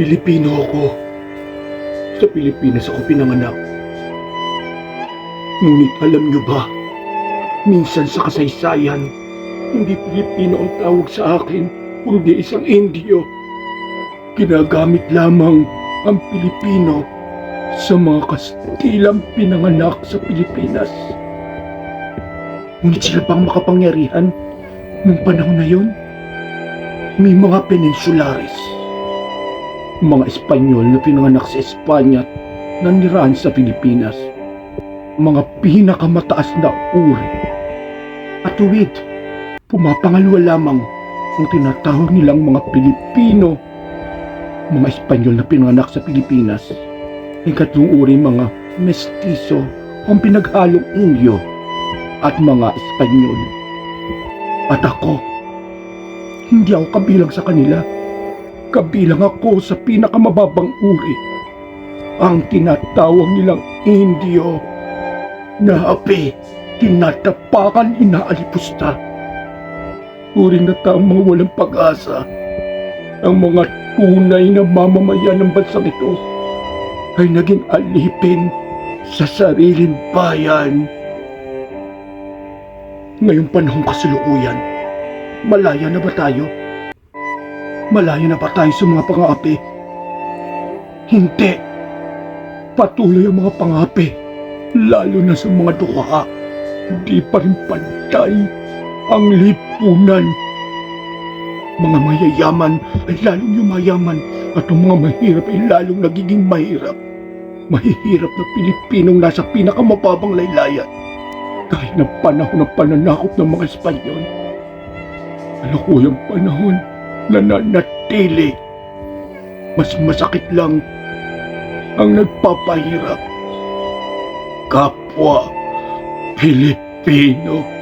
Pilipino ako. Sa Pilipinas ako pinanganak. Ngunit alam niyo ba, minsan sa kasaysayan, hindi Pilipino ang tawag sa akin, kundi isang Indio. Ginagamit lamang ang Pilipino sa mga Kastilang pinanganak sa Pilipinas. Ngunit sila pang makapangyarihan nung panahon na yun. May mga peninsulares, mga Espanyol na pinanganak sa Espanya at nanirahan sa Pilipinas. Mga pinakamataas na uri. At tuwid, pumapangalwa lamang ang tinatawag nilang mga Pilipino, mga Espanyol na pinanganak sa Pilipinas. Ikatlong uri mga mestizo ang pinaghalong Indio at mga Espanyol. At ako, hindi ako kabilang sa kanila. Kabilang ako sa pinakamababang uri. Ang tinatawag nilang Indio na api, tinatapakan, inaalipusta. Uri na mga walang pag-asa. Ang mga tunay na mamamayan ng bansang ito ay naging alipin sa sariling bayan. Ngayong panahong kasalukuyan, malaya na ba tayo? Malaya na ba tayo sa mga pangapi? Hindi. Patuloy ang mga pangapi, lalo na sa mga dukha. Hindi pa rin pantay ang lipunan. Mga mayayaman ay lalong yumayaman at ang mga mahirap ay lalong nagiging mahirap. Mahihirap na Pilipinong nasa pinakamababang laylayan dahil ng panahon ng pananakop ng mga Espanyol. Kalukuyang panahon na nanatili. Mas masakit lang ang nagpapahirap. Kapwa Pilipino.